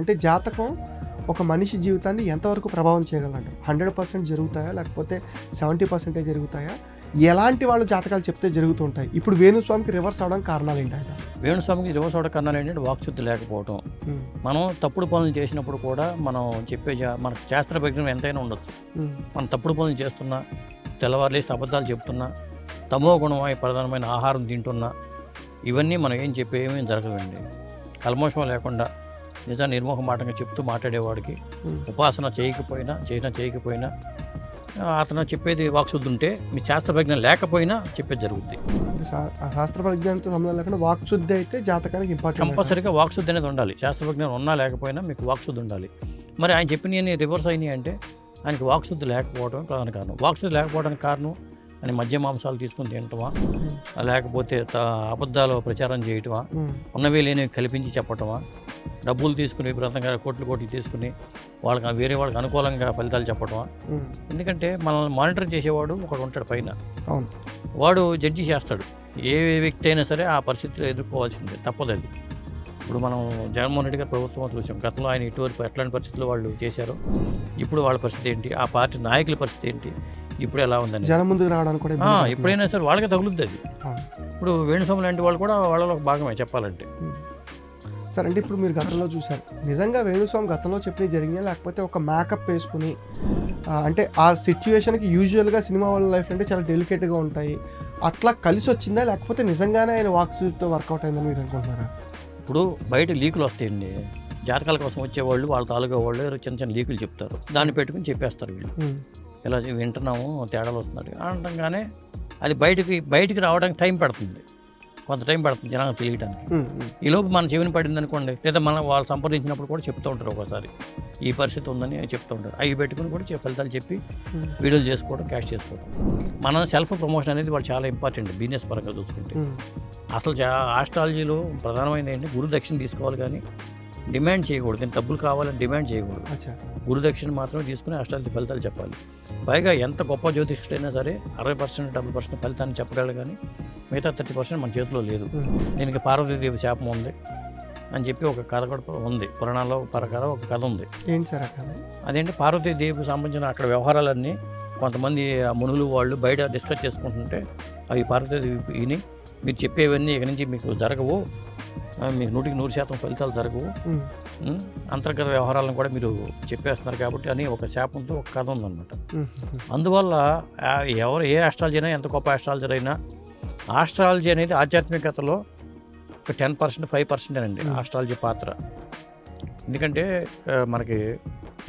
అంటే జాతకం ఒక మనిషి జీవితాన్ని ఎంతవరకు ప్రభావం చేయగలంటారు హండ్రెడ్ పర్సెంట్ జరుగుతాయా? లేకపోతే సెవెంటీ పర్సెంటే జరుగుతాయా? ఎలాంటి వాళ్ళు జాతకాలు చెప్తే జరుగుతుంటాయి ఇప్పుడు వేణుస్వామికి రివర్స్ అవడానికి కారణాలు ఏంటంటే వేణుస్వామికి రివర్స్ అవడం కన్నా ఏంటంటే వాక్శుద్ధి లేకపోవడం మనం తప్పుడు పనులు చేసినప్పుడు కూడా మనం చెప్పే మన శాస్త్ర పరిజ్ఞానం ఎంతైనా ఉండొచ్చు. మనం తప్పుడు పనులు చేస్తున్నా తెల్లవారులేసి అబద్ధాలు చెప్తున్నా తమో గుణమై ప్రధానమైన ఆహారం తింటున్నా ఇవన్నీ మనం ఏం చెప్పే ఏమేం జరగదండి కల్మోషం లేకుండా నిజా నిర్మోహమాటంగా చెప్తూ మాట్లాడేవాడికి. ఉపాసన చేయకపోయినా చేసినా చేయకపోయినా అతను చెప్పేది వాక్శుద్ధి ఉంటే మీ శాస్త్ర పరిజ్ఞానం లేకపోయినా చెప్పేది జరుగుద్ది. శాస్త్ర పరిజ్ఞానంతో సంబంధం లేకుండా వాక్శుద్ధి అయితే జాతకానికి ఇంపార్టెంట్ కంపల్సరీగా వాక్శుద్ధి అనేది ఉండాలి. శాస్త్ర విజ్ఞానం ఉన్నా లేకపోయినా మీకు వాక్శుద్ధి ఉండాలి. మరి ఆయన చెప్పినవి రివర్స్ అయినాయి అంటే ఆయనకి వాక్శుద్ధి లేకపోవడం ప్రధాన కారణం. వాక్శుద్ధి లేకపోవడానికి కారణం ఆయన మద్య మాంసాలు తీసుకుని తినటమా లేకపోతే అబద్ధాలు ప్రచారం చేయటమా ఉన్నవి లేనివి కల్పించి చెప్పటమా? డబ్బులు తీసుకుని విపరీతంగా కోట్లు కోట్లు తీసుకుని వాళ్ళకి వేరే వాళ్ళకి అనుకూలంగా ఫలితాలు చెప్పటమా? ఎందుకంటే మనల్ని మానిటర్ చేసేవాడు ఒకడు ఉంటాడు పైన. వాడు జడ్జి చేస్తాడు. ఏ వ్యక్తి అయినా సరే ఆ పరిస్థితిలో ఎదుర్కోవాల్సిందే. తప్పదు అది. ఇప్పుడు మనం జగన్మోహన్ రెడ్డి గారి ప్రభుత్వం చూసాం. గతంలో ఆయన ఇటువరకు ఎట్లాంటి పరిస్థితుల్లో వాళ్ళు చేశారో ఇప్పుడు వాళ్ళ పరిస్థితి ఏంటి? ఆ పార్టీ నాయకుల పరిస్థితి ఏంటి? ఇప్పుడు ఎలా ఉందని జనం ముందుకు రావడానికి కూడా ఇబ్బంది. ఎప్పుడైనా సరే వాళ్ళకే తగులుద్ది అది. ఇప్పుడు వేణుస్వామి లాంటి వాళ్ళు కూడా వాళ్ళలో ఒక భాగమే చెప్పాలంటే. సరే అంటే ఇప్పుడు మీరు గతంలో చూశారు. నిజంగా వేణుస్వామి గతంలో చెప్పినవి జరిగినాయి? లేకపోతే ఒక మేకప్ వేసుకుని ఆ, అంటే ఆ సిచ్యువేషన్కి యూజువల్గా సినిమా వాళ్ళ లైఫ్ అంటే చాలా డెలికేట్గా ఉంటాయి. అట్లా కలిసి వచ్చిందా లేకపోతే నిజంగానే ఆయన వాక్స్తో వర్కౌట్ అయిందని మీరు అనుకుంటున్నారా? ఇప్పుడు బయట లీకులు వస్తాయండి. జాతకాల కోసం వచ్చేవాళ్ళు వాళ్ళ తాలూకా వాళ్ళు చిన్న చిన్న లీకులు చెప్తారు. దాన్ని పెట్టుకుని చెప్పేస్తారు వీళ్ళు. ఇలా వింటున్నాము తేడాలు వస్తున్నారు అనటంగానే అది బయటికి బయటికి రావడానికి టైం పడుతుంది. కొంత టైం పడుతుంది జనాలకు తెలియడానికి ఉమ్, ఉమ్, ఈ లోపు మన చెవిని పడింది అనుకోండి లేదా మనం వాళ్ళు సంప్రదించినప్పుడు కూడా చెప్తూ ఉంటారు ఒకసారి. ఈ పరిస్థితి ఉందని చెప్తూ ఉంటారు. అవి పెట్టుకుని కూడా ఫలితాలు చెప్పి వీడియోలు చేసుకోవడం క్యాష్ చేసుకోవడం. మన సెల్ఫ్ ప్రమోషన్ అనేది వాళ్ళు చాలా ఇంపార్టెంట్ బిజినెస్ పరంగా చూసుకుంటే. అసలు ఆస్ట్రాలజీలో ప్రధానమైనది ఏంటి? గురు దక్షిణ తీసుకోవాలి కానీ డిమాండ్ చేయకూడదు. నేను డబ్బులు కావాలని డిమాండ్ చేయకూడదు. అచ్చా. గురు దక్షిణ మాత్రమే తీసుకుని అష్టాలజీ ఫలితాలు చెప్పాలి. పైగా ఎంత గొప్ప జ్యోతిష్యుడైనా సరే అరవై పర్సెంట్ డెబ్బై పర్సెంట్ ఫలితాన్ని చెప్పగలరు కానీ మిగతా థర్టీ పర్సెంట్ మన చేతిలో లేదు. దీనికి పార్వతీదేవి శాపం ఉంది అని చెప్పి ఒక కథ కూడా ఉంది. పురాణాల్లో ప్రకారం ఒక కథ ఉంది. ఏంటి సార్ అక్కడ అదేంటి? పార్వతీదేవికి సంబంధించిన అక్కడ వ్యవహారాలన్నీ కొంతమంది మునులు వాళ్ళు బయట డిస్కస్ చేసుకుంటుంటే అవి పార్వతీదేవి విని మీరు చెప్పేవన్నీ ఇక నుంచి మీకు జరగవు. మీకు నూటికి నూరు శాతం ఫలితాలు జరగవు? అంతర్గత వ్యవహారాలను కూడా మీరు చెప్పేస్తున్నారు కాబట్టి అని ఒక శాపంతో ఒక కథ ఉందన్నమాట. అందువల్ల ఎవరు ఏ ఆస్ట్రాలజీ అయినా ఎంత గొప్ప ఆస్ట్రాలజీ అయినా ఆస్ట్రాలజీ అనేది ఆధ్యాత్మికతలో ఒక టెన్ పర్సెంట్ ఫైవ్ పర్సెంట్ అండి. ఆస్ట్రాలజీ పాత్ర. ఎందుకంటే మనకి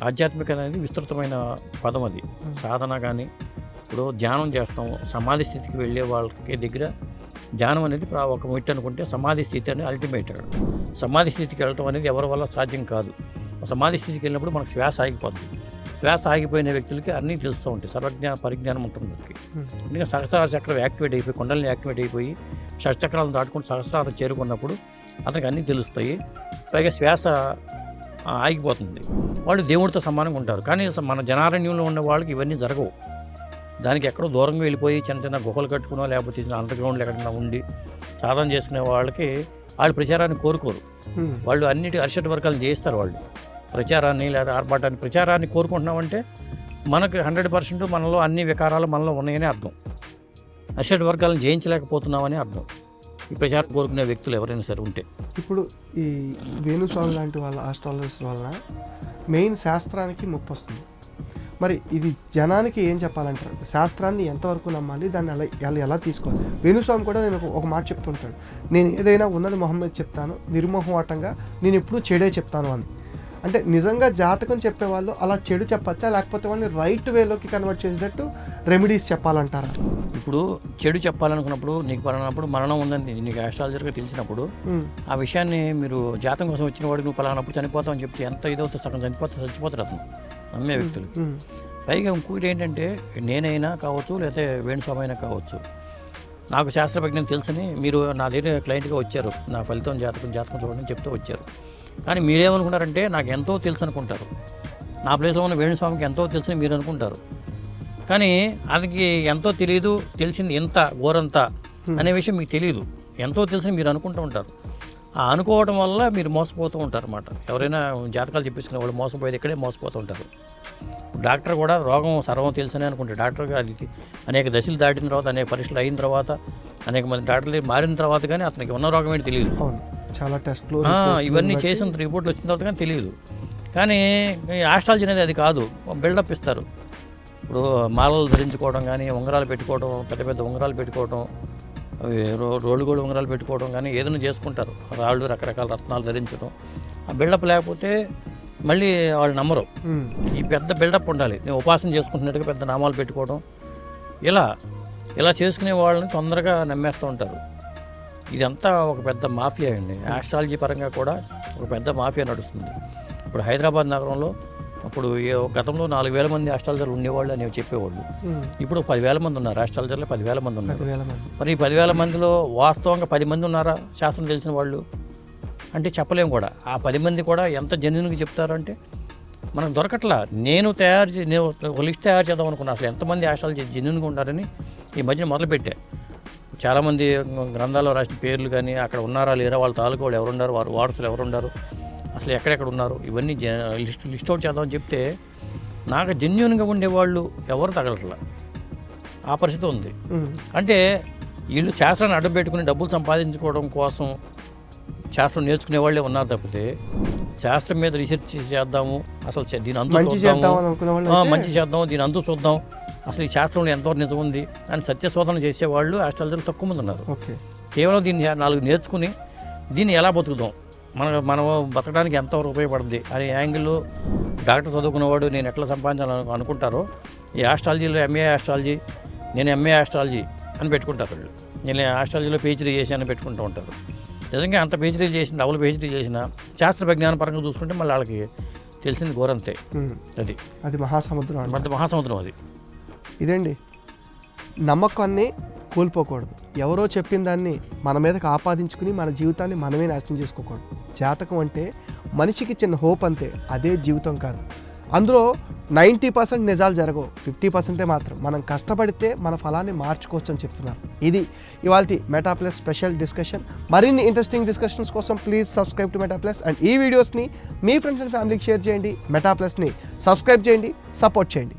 ఆధ్యాత్మికత అనేది విస్తృతమైన పదం అది. సాధన కానీ ఇప్పుడు ధ్యానం చేస్తాం సమాధి స్థితికి వెళ్ళే వాళ్ళకి దగ్గర ధ్యానం అనేది ఒక మెట్టు అనుకుంటే సమాధి స్థితి అనేది అల్టిమేట్ సమాధి స్థితికి వెళ్ళటం అనేది ఎవరి వల్ల సాధ్యం కాదు. సమాధి స్థితికి వెళ్ళినప్పుడు మనకు శ్వాస ఆగిపోద్ది. శ్వాస ఆగిపోయిన వ్యక్తులకి అన్నీ తెలుస్తూ ఉంటాయి. సర్వజ్ఞాన పరిజ్ఞానం ఉంటుంది వాళ్ళకి ఎందుకంటే సహస్రార చక్రం యాక్టివేట్ అయిపోయి కొండల్ని యాక్టివేట్ అయిపోయి షట్చక్రాలను దాటుకుని సహస్రారం చేరుకున్నప్పుడు అతనికి అన్నీ తెలుస్తాయి. పైగా శ్వాస ఆగిపోతుంది. వాళ్ళు దేవుడితో సమానంగా ఉంటారు. కానీ మన జనారణ్యంలో ఉన్న వాళ్ళకి ఇవన్నీ జరగవు. దానికి ఎక్కడో దూరంగా వెళ్ళిపోయి చిన్న చిన్న గుహలు కట్టుకునో లేకపోతే చిన్న అండర్ గ్రౌండ్లో ఎక్కడైనా ఉండి సాధన చేసుకునే వాళ్ళకి వాళ్ళు ప్రచారాన్ని కోరుకోరు. వాళ్ళు అన్నిటి అరిషట్ వర్గాలు చేయిస్తారు వాళ్ళు. ప్రచారాన్ని లేదా ఆర్భాటాన్ని ప్రచారాన్ని కోరుకుంటున్నామంటే మనకు హండ్రెడ్ పర్సెంట్ మనలో అన్ని వికారాలు మనలో ఉన్నాయని అర్థం. అరిషట్ వర్గాలను జయించలేకపోతున్నామని అర్థం. ఈ ప్రచారం కోరుకునే వ్యక్తులు ఎవరైనా సరే ఉంటే. ఇప్పుడు ఈ వేణుస్వామి లాంటి వాళ్ళ ఆస్ట్రాలజర్స్ వలన మెయిన్ శాస్త్రానికి ముప్పు వస్తుంది. మరి ఇది జనానికి ఏం చెప్పాలంటారు? శాస్త్రాన్ని ఎంతవరకు నమ్మాలి? దాన్ని ఎలా ఎలా ఎలా తీసుకోవాలి? వేణుస్వామి కూడా నేను ఒక- మాట చెప్తుంటాడు. నేను ఏదైనా ఉన్నది మొహమ్మద్ చెప్తాను నిర్మోహమాటంగా నేను ఎప్పుడూ చెడే చెప్తాను అని. అంటే నిజంగా జాతకం చెప్పే వాళ్ళు అలా చెడు చెప్పచ్చా? లేకపోతే వాళ్ళని రైట్ వేలోకి కన్వర్ట్ చేసేటట్టు రెమెడీస్ చెప్పాలంటారా? ఇప్పుడు చెడు చెప్పాలనుకున్నప్పుడు నీకు పలానప్పుడు మరణం ఉందని నీకు ఆస్ట్రాలజర్గా తెలిసినప్పుడు ఆ విషయాన్ని మీరు జాతం కోసం వచ్చిన వాడికి నువ్వు పలానప్పుడు చనిపోతావని చెప్తే ఎంత ఇదవుతుంది సగం చనిపోతే చచ్చిపోతారు అతను. నమ్మే వ్యక్తులు. పైగా ఇంకొకటి ఏంటంటే నేనైనా కావచ్చు లేకపోతే వేణుస్వామి అయినా కావచ్చు నాకు శాస్త్రజ్ఞం తెలుసని మీరు నా దగ్గర క్లయింట్గా వచ్చారు. నా ఫలితం జాతకం జాతకం చూడండి చెప్తూ వచ్చారు. కానీ మీరేమనుకుంటారంటే నాకు ఎంతో తెలుసు అనుకుంటారు. నా ప్లేస్లో ఉన్న వేణుస్వామికి ఎంతో తెలుసని మీరు అనుకుంటారు. కానీ అదికి ఎంతో తెలియదు తెలిసింది ఎంత ఘోరంత అనే విషయం మీకు తెలియదు ఎంతో తెలుసని మీరు అనుకుంటూ ఉంటారు. ఆ అనుకోవడం వల్ల మీరు మోసపోతూ ఉంటారు అన్నమాట ఎవరైనా జాతకాలు చెప్పించుకునే వాళ్ళు మోసపోయేది ఇక్కడే మోసపోతూ ఉంటారు. డాక్టర్ కూడా రోగం సర్వం తెలుసని అనుకుంటారు డాక్టర్ అది అనేక దశలు దాటిన తర్వాత అనేక పరీక్షలు అయిన తర్వాత అనేక మంది డాక్టర్లు మారిన తర్వాత కానీ అతనికి ఉన్న రోగం ఏంటి తెలియదు. చాలా టెస్ట్లు ఇవన్నీ చేసిన రిపోర్ట్లు వచ్చిన తర్వాత కానీ తెలియదు. కానీ ఆస్ట్రాలజీ అనేది అది కాదు. బిల్డప్ ఇస్తారు. ఇప్పుడు మాలలు ధరించుకోవడం కానీ ఉంగరాలు పెట్టుకోవడం పెద్ద పెద్ద ఉంగరాలు పెట్టుకోవడం అవి రో రోడ్లు కూడా ఉంగరాలు పెట్టుకోవడం కానీ ఏదైనా చేసుకుంటారు. రాళ్ళు రకరకాల రత్నాలు ధరించడం. ఆ బిల్డప్ లేకపోతే మళ్ళీ వాళ్ళు నమ్మరు. ఈ పెద్ద బిల్డప్ ఉండాలి. నేను ఉపాసన చేసుకుంటున్నట్టుగా పెద్ద నామాలు పెట్టుకోవడం. ఇలా ఇలా చేసుకునే వాళ్ళని తొందరగా నమ్మేస్తూ ఉంటారు. ఇదంతా ఒక పెద్ద మాఫియా అండి. ఆస్ట్రాలజీ పరంగా కూడా ఒక పెద్ద మాఫియా నడుస్తుంది. ఇప్పుడు హైదరాబాద్ నగరంలో అప్పుడు ఏ- గతంలో నాలుగు వేల మంది ఆస్ట్రాలజర్లు ఉండేవాళ్ళు అని చెప్పేవాళ్ళు. ఇప్పుడు పదివేల మంది ఉన్నారు. ఆస్ట్రాలజర్లు పదివేల మంది ఉన్నారు. మరి ఈ పదివేల మందిలో వాస్తవంగా పది మంది ఉన్నారా? శాస్త్రం తెలిసిన వాళ్ళు? అంటే చెప్పలేము కూడా. ఆ పది మంది కూడా ఎంత జెన్యున్గా చెప్తారు అంటే మనకు దొరకట్లా. నేను తయారు చే నేను ఒక లిస్ట్ తయారు చేద్దాం అనుకున్నా. అసలు ఎంతమంది ఆశాలు జెన్యున్గా ఉండారని ఈ మధ్యన మొదలుపెట్టా. చాలామంది గ్రంథాల్లో రాసిన పేర్లు కానీ అక్కడ ఉన్నారా లేరా వాళ్ళ తాలూకు వాళ్ళు ఎవరున్నారు వారు వారసులు ఎవరున్నారు అసలు ఎక్కడెక్కడ ఉన్నారు ఇవన్నీ జ- లిస్ట్ లిస్ట్ అవుట్ చేద్దామని చెప్తే నాకు జెన్యున్గా ఉండేవాళ్ళు ఎవరు తగలట్లా. ఆ పరిస్థితి ఉంది. అంటే వీళ్ళు శాస్త్రాన్ని అడ్డం పెట్టుకుని డబ్బులు సంపాదించుకోవడం కోసం శాస్త్రం నేర్చుకునే వాళ్ళే ఉన్నారు తప్పితే శాస్త్రం మీద రీసెర్చ్ చేద్దాము అసలు దీని అంతు మంచి చూద్దాము. మంచి చేద్దాం దీని అంతు చూద్దాం. అసలు ఈ శాస్త్రంలో ఎంతవరకు నిజం ఉంది అని సత్యశోధన చేసేవాళ్ళు ఆస్ట్రాలజీలు తక్కువ మంది ఉన్నారు. కేవలం దీన్ని నాలుగు నేర్చుకుని దీన్ని ఎలా బతుకుదాం? మన మనం బతకడానికి ఎంతవరకు ఉపయోగపడుతుంది అనే యాంగిల్లో డాక్టర్ చదువుకున్నవాడు నేను ఎట్లా సంపాదించాలని అనుకుంటారో ఈ ఆస్ట్రాలజీలో ఎంఏ ఆస్ట్రాలజీ నేను ఎంఏ ఆస్ట్రాలజీ అని పెట్టుకుంటారు వాళ్ళు. నేను ఆస్ట్రాలజీలో పిహెచ్డీ చేశాను పెట్టుకుంటూ ఉంటారు. నిజంగా అంత పిహెచ్డీ చేసిన డబుల్ పిహెచ్డీ చేసిన శాస్త్ర విజ్ఞాన పరంగా చూసుకుంటే మళ్ళీ వాళ్ళకి తెలిసింది ఘోరంతే. అది. అది మహాసముద్రం అంట మహాసముద్రం అది. ఇదండి? నమ్మకాన్ని కోల్పోకూడదు. ఎవరో చెప్పిన దాన్ని మన మీదకి ఆపాదించుకుని మన జీవితాన్ని మనమే నాశనం చేసుకోకూడదు. జాతకం అంటే మనిషికి ఇచ్చిన హోప్ అంతే అదే జీవితం కాదు. అందులో నైంటీ పర్సెంట్ నిజాలు జరగవు. ఫిఫ్టీ పర్సెంటే మాత్రం. మనం కష్టపడితే మన ఫలాన్ని మార్చుకోవచ్చు అని చెప్తున్నారు. ఇది ఇవాళ మెటాప్లస్ స్పెషల్ డిస్కషన్ మరిన్ని ఇంట్రెస్టింగ్ డిస్కషన్స్ కోసం please subscribe to Metaplus and ఈ వీడియోస్ని మీ ఫ్రెండ్స్ అండ్ ఫ్యామిలీకి షేర్ చేయండి. మెటాప్లస్ని సబ్స్క్రైబ్ చేయండి. సపోర్ట్ చేయండి.